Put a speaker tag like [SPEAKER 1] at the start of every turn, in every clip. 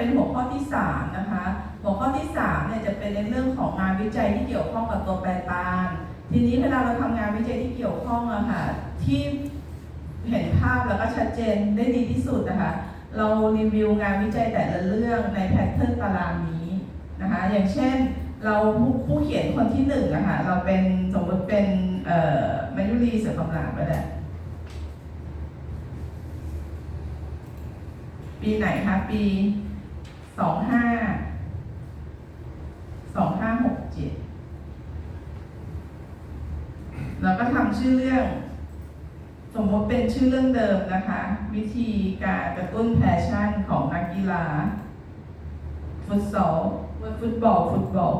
[SPEAKER 1] เป็นหัวข้อที่สามนะคะ หัวข้อที่สามเนี่ยจะเป็นในเรื่องของงานวิจัยที่เกี่ยวข้องกับตัวแปรตามทีนี้เวลาเราทำงานวิจัยที่เกี่ยวข้องอะค่ะที่เห็นภาพแล้วก็ชัดเจนได้ดีที่สุดนะคะเรารีวิวงานวิจัยแต่ละเรื่องในแพทเทิร์นตารางนี้นะคะ อย่างเช่นเราผู้ผู้เขียนคนที่หนึ่งนะคะเราเป็นสมมติเป็นเอ่อมายุรีเสือคำรามก็ได้ปีไหนคะปี สองห้าสองห้าหกเจ็ดแล้วก็ทำชื่อเรื่อง สมมติเป็นชื่อเรื่องเดิมนะคะ วิธีการกระตุ้นแพชชั่นของนักกีฬา ฟุตซอลฟุตบอลฟุตบอล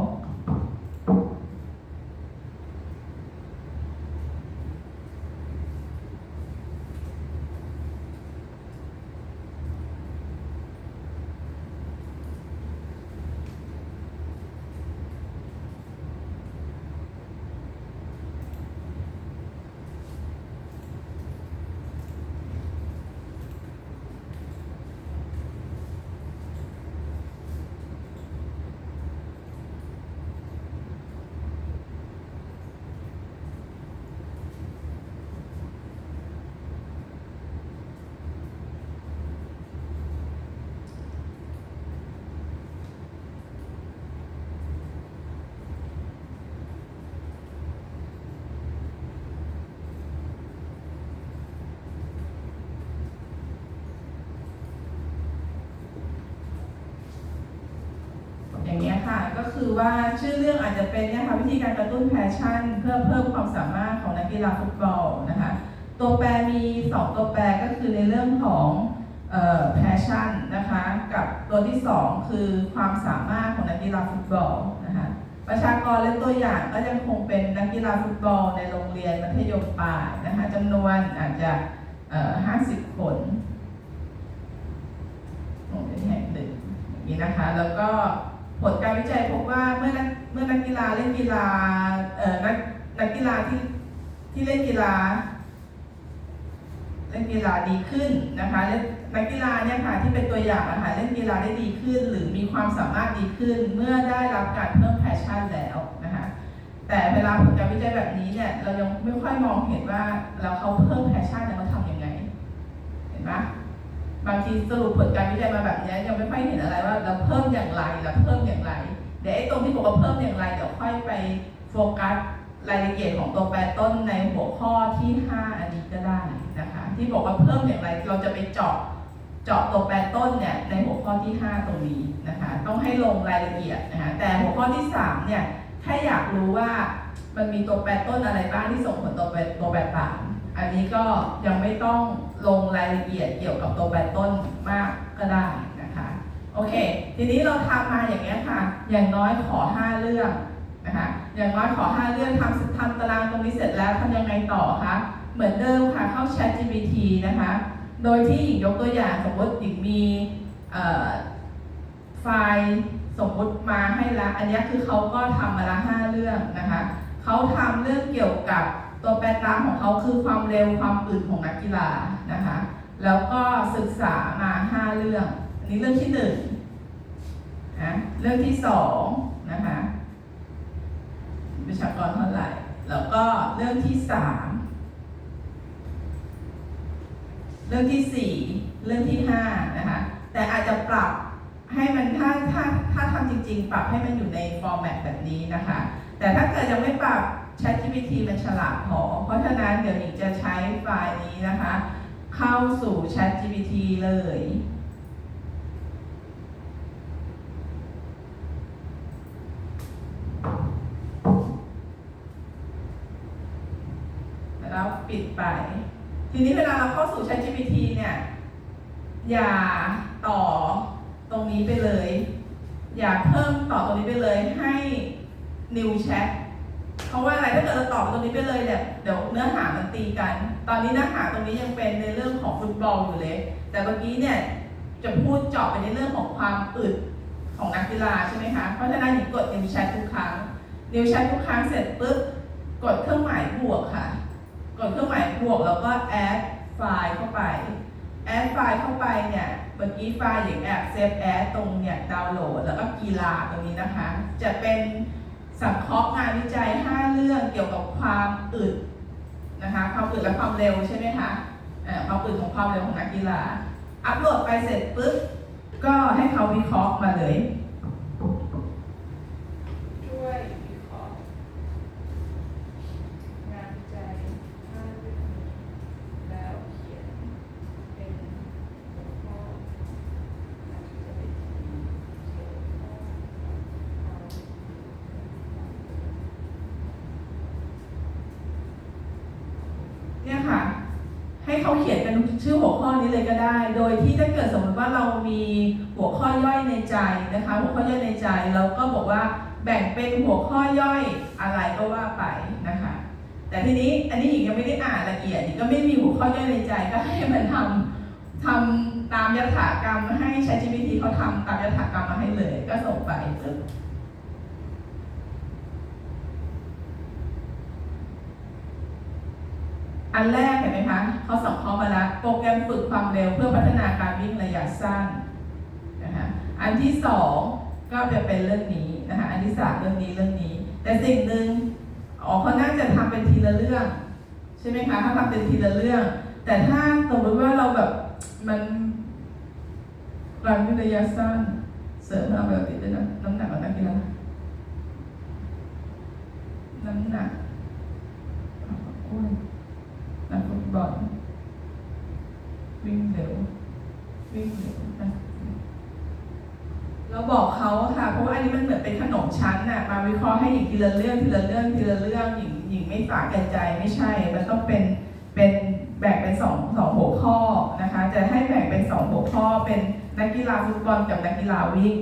[SPEAKER 1] อย่างนี้ย คือว่าชื่อเรื่องอาจจะเป็นนี่ยค่ะวิธีการกระตุ้นแพชชั่น เพื่อเพิ่มความสามารถของนักกีฬาฟุตบอลนะคะตัวแปรมี 2 ตัวแปรก็คือในเรื่องของแพชชั่นนะคะกับตัวที่ 2 คือความสามารถของนักกีฬาฟุตบอลนะคะประชากรและตัวอย่างก็ยังคงเป็นนักกีฬาฟุตบอลในโรงเรียนมัธยมปลายนะคะจำนวนอาจจะ50 คนโรงเรียนแห่งหนึ่งอย่างนี้นะคะแล้วก็ ผลการวิจัยพบว่าเมื่อนักเมื่อนักกีฬาเล่นกีฬาเอ่อนักนักกีฬาที่ที่เล่นกีฬา เล่นกีฬาดีขึ้นนะคะเล่นนักกีฬาเนี่ยค่ะที่เป็นตัวอย่างนะคะเล่นกีฬาได้ดีขึ้น หรือมีความสามารถดีขึ้น เมื่อได้รับการเพิ่มแพชชั่นแล้วนะคะแต่เวลาผลการวิจัยแบบนี้เนี่ยเรายังไม่ค่อยมองเห็นว่าแล้วเขาเพิ่มแพชชั่นเนี่ยเขาทำยังไง เห็นไหม บางทีสรุปผลการวิจัยมาแบบนี้ยังไม่ค่อยเห็นอะไรว่าเราเพิ่มอย่างไรเราเพิ่มอย่างไร เดี๋ยวไอ้ตรงที่บอกว่าเพิ่มอย่างไรเดี๋ยวค่อยไปโฟกัสรายละเอียดของตัวแปรต้นในหัวข้อที่ 5 อันนี้ก็ได้นะคะที่บอกว่าเพิ่มอย่างไรเราจะไปเจาะเจาะตัวแปรต้นเนี่ยในหัวข้อที่ 5 ตรงนี้นะคะต้องให้ลงรายละเอียดนะคะแต่หัวข้อที่ 3 เนี่ยแค่อยากรู้ว่ามันมีตัวแปรต้นอะไรบ้างที่ส่งผลต่อแปรตัวแปรต่าง อันนี้ก็ยังไม่ต้องลงรายละเอียดเกี่ยวกับตัวแปรต้นมากก็ได้นะคะ โอเค ทีนี้เราทำมาอย่างเงี้ค่ะ อย่างน้อยขอ 5 เรื่องนะคะ อย่างน้อยขอ 5 เรื่องทำทำตารางตรงนี้เสร็จแล้วทำยังไงต่อคะ เหมือนเดิมค่ะเข้า Chat GPT นะคะ โดยที่หญิงยกตัวอย่างสมมติหญิงมีไฟล์สมมุติมาให้ละ อันนี้คือเขาก็ทำมาละ 5 เรื่องนะคะ เขาทำเรื่องเกี่ยวกับ ตัวแปรตามของเขาคือความเร็วความอึดของนักกีฬานะคะ แล้วก็ศึกษามา 5 เรื่อง อันนี้เรื่องที่หนึ่งนะเรื่องที่สองนะคะประชากรเท่าไหร่ แล้วก็เรื่องที่สามเรื่องที่สี่เรื่องที่ห้านะคะ แต่อาจจะปรับให้มันถ้าถ้าถ้าทำจริง ๆ ปรับให้มันอยู่ในฟอร์แมตแบบนี้นะคะ แต่ถ้าเกิดยังไม่ปรับ ChatGPT มันฉลาดพอ เพราะฉะนั้นเดี๋ยวหนิงจะใช้ไฟล์นี้นะคะ เข้าสู่ ChatGPT เลย แล้วปิดไป ทีนี้เวลาเราเข้าสู่ ChatGPT เนี่ย อย่าต่อตรงนี้ไปเลย อย่าเพิ่มต่อตรงนี้ไปเลยให้ new chat เพราว่าอะไรถ้าเกิดเราตอบตรงนี้ไปเลยเนี่ยเดี๋ยวเนื้อหามันตีกัน ตอนนี้เนื้อหาตรงนี้ยังเป็นในเรื่องของฟุตบอลอยู่เลย แต่เมื่อกี้เนี่ยจะพูดเจาะไปในเรื่องของความอึดของนักกีฬาใช่ไหมคะ เพราะฉะนั้นหญิงกด new chat ทุกครั้ง new chat ทุกครั้งเสร็จปุ๊บกดเครื่องหมายบวกค่ะ กดเครื่องหมายบวกแล้วก็ add ไฟล์เข้าไป add ไฟล์เข้าไปเนี่ยเมื่อกี้ไฟล์อย่างแอบเซฟแอดตรงเนี่ยดาวน์โหลดแล้วก็กีฬาตรงนี้นะคะ จะเป็น สังเคราะห์งานวิจัย 5 เรื่องเกี่ยวกับความอึดนะคะความอึดและความเร็วใช่ไหมคะความอึดของความเร็วของนักกีฬา อัปโหลดไปเสร็จปุ๊บก็ให้เขาวิเคราะห์มาเลย ช่วยวิเคราะห์งานวิจัยห้าเรื่องนี้แล้วเขียนเป็นหัวข้ออาจจะเป็นเกี่ยวข้องกับเนี่ยค่ะ ให้ เขาเขียนเป็นชื่อหัวข้อนี้เลยก็ได้ โดยที่ถ้าเกิดสมมติว่าเรามีหัวข้อย่อยในใจนะคะ หัวข้อย่อยในใจเราก็บอกว่าแบ่งเป็นหัวข้อย่อยอะไรก็ว่าไปนะคะ แต่ทีนี้อันนี้หญิงยังไม่ได้อ่านละเอียดหญิงก็ไม่มีหัวข้อย่อยในใจก็ให้มันทำทำตามยถากรรมให้ใช้ GPT เขาทำตามยถากรรมมาให้เลย ก็ส่งไปปึ๊บ อันแรกเห็นไหมคะเขาสังเครามาแล้วโปรแกรมฝึกความเร็วเพื่อพัฒนาการวิ่งระยะสั้นนะคะอันที่สองก็จะเป็นเรื่องนี้นะคะอันที่สามเรื่องนี้เรื่องนี้ แต่สิ่งหนึ่งอ๋อเขาน่าจะทำเป็นทีละเรื่อง ใช่ไหมคะถ้าทำเป็นทีละเรื่อง แต่ถ้าสมมติว่าเราแบบมันการวิ่งระยะสั้น เสริมเอาแบบติดด้วยนะน้ำหนักของนักกีฬาน้ำหนักอ้วน นักฟุต บอลวิ่งเร็ววิ่งเร็วนะเราบอกเขาค่ะ เพราะว่าอันนี้มันเหมือนเป็นขนมชั้นน่ะ มาวิเคราะห์ให้หญิงทีละเรื่องทีละเรื่องทีละเรื่องหญิงหญิงไม่ฝากแก่ใจไม่ใช่ มันต้องเป็นเป็นแบ่งเป็นสองสองหัวข้อนะคะ จะให้แบ่งเป็นสองหัวข้อเป็นนักกีฬาฟุตบอลกับนักกีฬาวิ่ง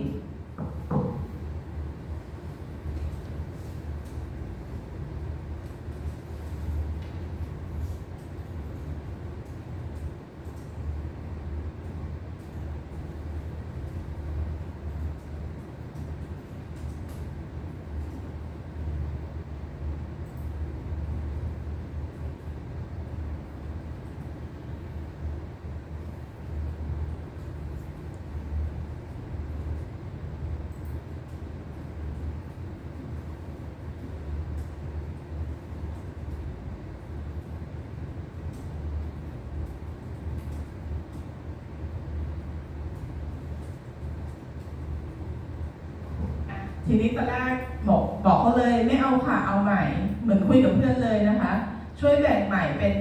[SPEAKER 1] ทีนี้ตอนแรกบอกบอกเขาเลยไม่เอาค่ะเอาใหม่ เหมือนคุยกับเพื่อนเลยนะคะ ช่วยแบ่งใหม่เป็น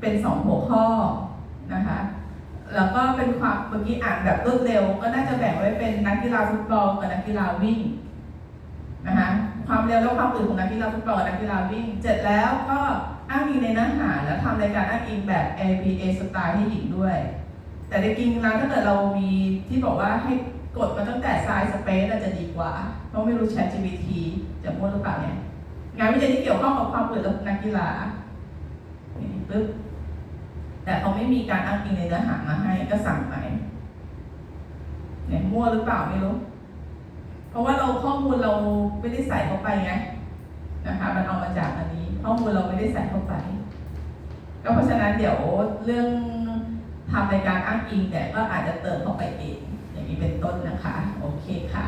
[SPEAKER 1] เป็นสองหัวข้อนะคะ แล้วก็เป็นความเมื่อกี้อ่านแบบรวดเร็ว ก็น่าจะแบ่งไว้เป็นนักกีฬาฟุตบอลกับนักกีฬาวิ่งนะคะความเร็วและความอึดของนักกีฬาฟุตบอลกับนักกีฬาวิ่งเสร็จแล้วก็อ้างอิงในเนื้อหาแล้วทำรายการอ้างอิงแบบ ABA สไตล์ให้หญิงด้วย แต่ในจริงแล้วถ้าเกิดเรามีที่บอกว่าให้ กดมาตั้งแต่ไซส์สเปซจะดีกว่า เพราะไม่รู้ Chat GPT จะมั่วหรือเปล่าเนี่ยงานวิจัยที่เกี่ยวข้องกับความเปิดและนักกีฬานี่ปึ๊บแต่เขาไม่มีการอ้างอิงในเนื้อหามาให้ก็สั่งไปเนี่ยมั่วหรือเปล่าไม่รู้ เพราะว่าเราข้อมูลเราไม่ได้ใส่เข้าไปไงนะคะ มันเอามาจากอันนี้ ข้อมูลเราไม่ได้ใส่เข้าไป ก็เพราะฉะนั้นเดี๋ยวเรื่องทำรายการอ้างอิงเนี่ก็อาจจะเติมเข้าไปเอง นี้เป็นต้นนะคะ โอเคค่ะ